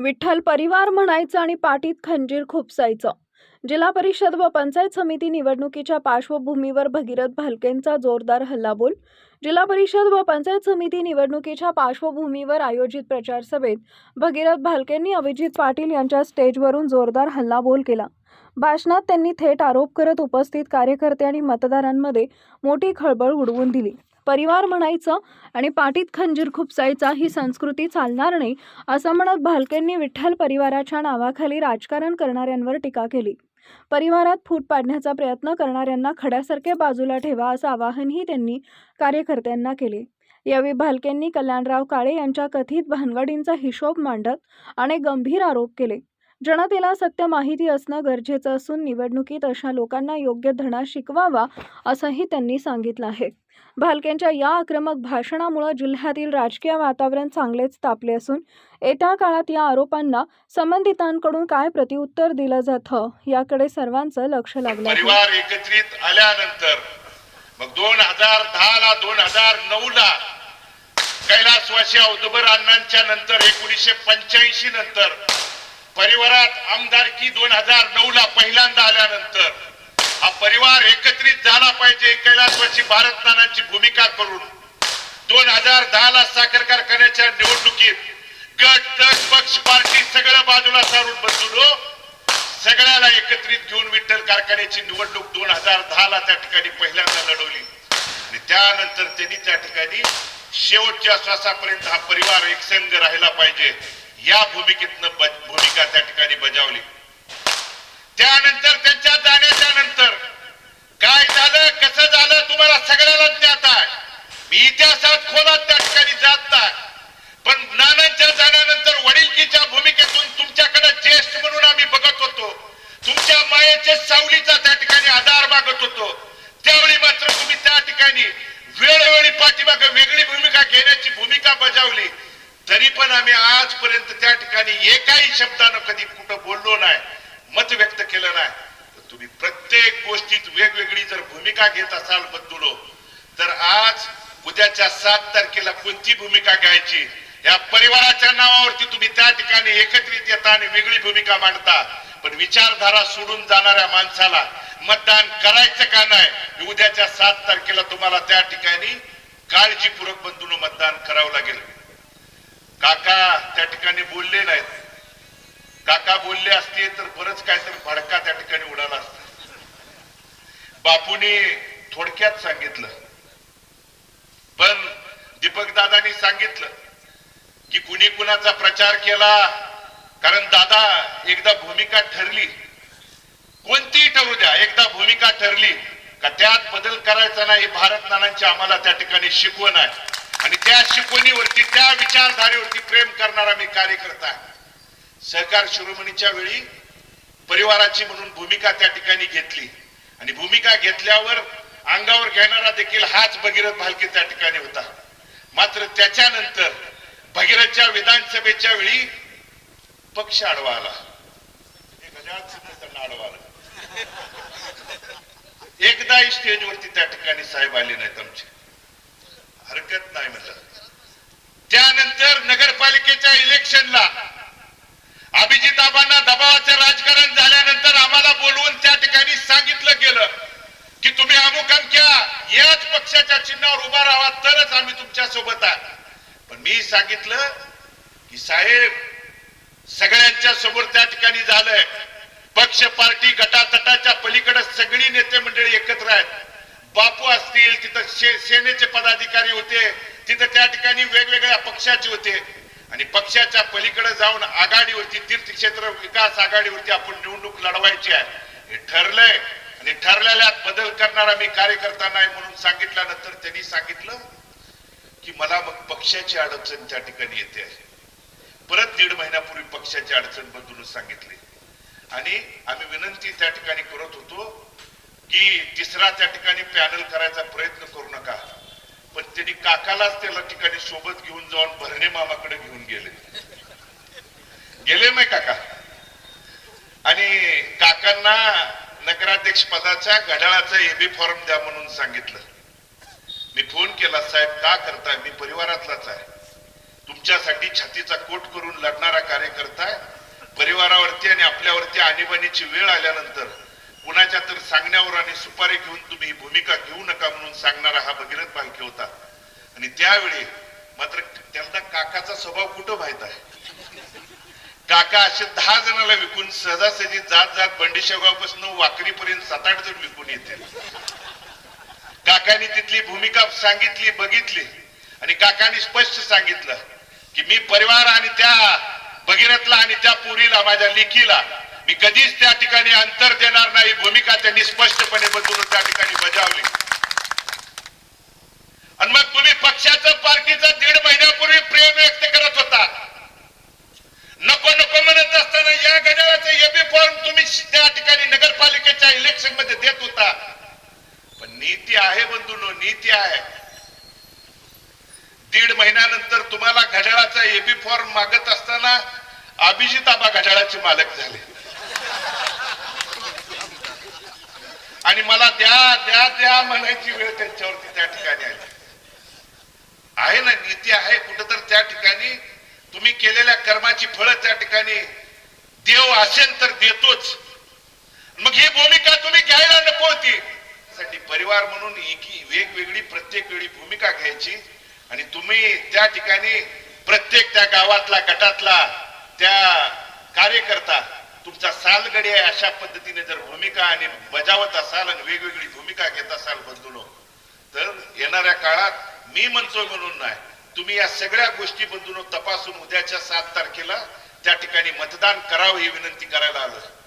विठ्ठल परिवार म्हणायचं आणि पाठीत खंजीर खुपसायचं. जिल्हा परिषद व पंचायत समिती निवडणुकीच्या पार्श्वभूमीवर भगीरथ भालकेंचा जोरदार हल्लाबोल. जिल्हा परिषद व पंचायत समिती निवडणुकीच्या पार्श्वभूमीवर आयोजित प्रचार सभेत भगीरथ भालकेंनी अभिजित पाटील यांच्या स्टेजवरून जोरदार हल्लाबोल केला. भाषणात त्यांनी थेट आरोप करत उपस्थित कार्यकर्ते आणि मतदारांमध्ये मोठी खळबळ उडवून दिली. परिवार म्हणायचं आणि पाठीत खंजीर खुपसायचा ही संस्कृती चालणार नाही असं म्हणत भालकेंनी विठ्ठल परिवाराच्या नावाखाली राजकारण करणाऱ्यांवर टीका केली. परिवारात फूट पाडण्याचा प्रयत्न करणाऱ्यांना खड्यासारखे बाजूला ठेवा असं आवाहनही त्यांनी कार्यकर्त्यांना केले. यावेळी भालकेंनी कल्याणराव काळे यांच्या कथित भानगडींचा हिशोब मांडत आणि गंभीर आरोप केले. जनतेला सत्य माहिती असणं गरजेचं असून निवडणुकीत अशा लोकांना योग्य धडा शिकवावा असंही त्यांनी सांगितलं आहे. भालकेंच्या या आक्रमक भाषणामुळे जिल्ह्यातील राजकीय वातावरण चांगलेच तापले असून येत्या काळात या आरोपांना संबंधितांकडून काय प्रत्युत्तर दिलं जातं याकडे सर्वांचं लक्ष लागलं परिवार एकत्रित आल्यानंतर मग दोन हजार दहा ला दोन हजार नऊ ला कैलासवासी औदुबर अण्णांच्या नंतर एकोणीसशे पंच्याऐंशी नंतर परिवारात आमदारकी दोन हजार नऊ ला पहिल्यांदा आल्यानंतर हा परिवार एकत्रित झाला पाहिजे कैलासवासी भारत नानांची भूमिका करून दोन हजार दहा ला साखर कारखान्याच्या निवडणुकीत गट तट पक्ष पार्टी सगळं बाजूला सारून बसलो हो, सगळ्याला एकत्रित घेऊन विठ्ठल कारखान्याची निवडणूक दोन हजार दहा ला त्या ठिकाणी पहिल्यांदा लढवली. आणि त्यानंतर त्यांनी त्या ठिकाणी शेवटच्या श्वासापर्यंत हा परिवार एकसंघ राहिला पाहिजे. या भूमिकेतनं भूमिका त्या ठिकाणी बजावली. त्यानंतर त्यांच्या जाण्याच्या नंतर काय झालं कसं झालं तुम्हाला सगळ्याला ज्ञात आहे. मी इतिहासात खोलात त्या ठिकाणी जात नाही. पण नानांच्या जाण्यानंतर वडिलकीच्या भूमिकेतून तुमच्याकडे ज्येष्ठ म्हणून आम्ही बघत होतो. तुमच्या मायेच्या सावलीचा त्या ठिकाणी आधार मागत होतो. त्यावेळी मात्र तुम्ही त्या ठिकाणी वेळोवेळी पाठीमागे वेगळी भूमिका घेण्याची भूमिका बजावली. तरी पण आम्ही आजपर्यंत त्या ठिकाणी एकाही शब्दानं कधी कुठं बोललो नाही मत व्यक्त केलं नाही. तर तुम्ही प्रत्येक गोष्टीत वेगवेगळी जर भूमिका घेत असाल बदललो तर आज उद्याच्या सात तारखेला कोणती भूमिका घ्यायची? या परिवाराच्या नावावरती तुम्ही त्या ठिकाणी एकत्रित येता आणि वेगळी भूमिका मांडता. पण विचारधारा सोडून जाणाऱ्या माणसाला मतदान करायचं का नाही उद्याच्या सात तारखेला तुम्हाला त्या ठिकाणी काळजीपूर्वक बंधून मतदान करावं लागेल. काका त्या ठिकाणी बोलले नाहीत. काका बोलले असते तर बरंच काहीतरी भडका त्या ठिकाणी उडाला असता. बापूने थोडक्यात सांगितलं. पण दीपक दादानी सांगितलं की कुणी कुणाचा प्रचार केला कारण दादा एकदा भूमिका ठरली. कोणतीही ठरू द्या एकदा भूमिका ठरली का त्यात बदल करायचा नाही भारत नानांची आम्हाला त्या ठिकाणी शिकवण आहे. आणि त्या शिकवणीवरती त्या विचारधारेवरती प्रेम करणारा मी कार्यकर्ता आहे. सहकार शिरोमणीच्या वेळी परिवाराची म्हणून भूमिका त्या ठिकाणी घेतली. आणि भूमिका घेतल्यावर अंगावर घेणारा देखील हाच भगीरथ भालके त्या ठिकाणी होता. मात्र त्याच्यानंतर भगीरथच्या विधानसभेच्या वेळी पक्ष आडवा आला. एकदा आडवा आला. स्टेजवरती त्या ठिकाणी साहेब आले नाहीत आमचे. हरकत नाही म्हणलं. त्यानंतर नगरपालिकेच्या इलेक्शनला अभिजिताबांना दबावाचं राजकारण झाल्यानंतर आम्हाला बोलवून त्या ठिकाणी सांगितलं गेलं की तुम्ही अमुक अमक्या याच पक्षाच्या चिन्हावर उभा राहा तरच आम्ही तुमच्यासोबत आहात. पण मी सांगितलं की साहेब सगळ्यांच्या समोर त्या ठिकाणी झालंय. पक्ष पार्टी गट पलीकडे सगळी नेते मंडळी एकत्र आहेत बापू असतील तिथं शे- सेनेचे पदाधिकारी होते तिथं त्या ठिकाणी वेगवेगळ्या पक्षाचे होते. आणि पक्षाच्या पलीकडे जाऊन आघाडीवरती तीर्थक्षेत्र विकास आघाडीवरती आपण निवडणूक लढवायची आहे. हे ठरलंय. आणि ठरलेल्यात बदल करणारा मी कार्यकर्ता नाही म्हणून सांगितल्यानंतर त्यांनी सांगितलं की मला मग पक्षाची अडचण त्या ठिकाणी येते आहे. परत दीड महिन्यापूर्वी पक्षाची अडचण बदलून सांगितली. आणि आम्ही विनंती त्या ठिकाणी करत होतो की तिसरा त्या ठिकाणी पॅनल करायचा प्रयत्न करू नका. पण त्यांनी काकालाच त्याला ठिकाणी सोबत घेऊन जाऊन भरणे मामाकडे घेऊन गेले. गेले नाही काका. आणि काकांना नगराध्यक्ष पदाच्या घड्याळाचा एबी फॉर्म द्या म्हणून सांगितलं. मी फोन केला साहेब का करताय? मी परिवारातलाच आहे. तुमच्यासाठी छातीचा कोट करून लढणारा कार्यकर्ता आहे. परिवारावरती आणि आपल्यावरती आणीबाणीची वेळ आल्यानंतर कुणाच्या तर सांगण्यावर आणि सुपारी घेऊन तुम्ही भूमिका घेऊ नका म्हणून सांगणारा हा भगीरथ भालके होता. आणि त्यावेळी मात्र त्यांना काकाचा स्वभाव कुठं माहीत आहे? काका असे दहा जणाला विकून सहजासहजी जात जात बंडीशेगावपासून वाकरीपर्यंत सात आठ जण विकून येतील. काकांनी तिथली भूमिका सांगितली बघितली आणि काकांनी स्पष्ट सांगितलं की मी परिवार आणि त्या भगीरथला आणि त्या पुरीला माझ्या लेखीला मी कधीच त्या ठिकाणी अंतर देणार नाही. भूमिका त्यांनी स्पष्टपणे बदलून त्या ठिकाणी बजावली. आणि मग तुम्ही पक्षाचं पार्टीचं दीड महिन्यापूर्वी प्रेम व्यक्त करत होता. नको नको म्हणत असताना या गजाळाचे एबी फॉर्म तुम्ही त्या ठिकाणी नगरपालिकेच्या इलेक्शनमध्ये देत होता. पण नीती आहे बंधून नीती आहे. दीड महिन्यानंतर तुम्हाला घड्याळाचा एबी फॉर्म मागत असताना अभिजित आबा घड्याळाचे मालक झाले. आणि मला द्या द्या द्या म्हणायची वेळ त्यांच्यावरती त्या ठिकाणी आली. आहे ना नीती आहे कुठं तर त्या ठिकाणी. तुम्ही केलेल्या कर्माची फळं त्या ठिकाणी. देव असेल तर देतोच. मग ही भूमिका तुम्ही घ्यायला नको होती. साठी परिवार म्हणून एकी वेगवेगळी प्रत्येक वेळी भूमिका घ्यायची. आणि तुम्ही त्या ठिकाणी प्रत्येक त्या गावातला गटातला त्या कार्यकर्ता तुमचा सालगडे अशा पद्धतीने जर भूमिका आणि बजावत असाल आणि वेगवेगळी भूमिका घेत असाल बंधूनो तर येणाऱ्या काळात मी म्हणतोय म्हणून नाही तुम्ही या सगळ्या गोष्टी बंधून तपासून उद्याच्या सात तारखेला त्या ठिकाणी मतदान करावं ही विनंती करायला आलोय.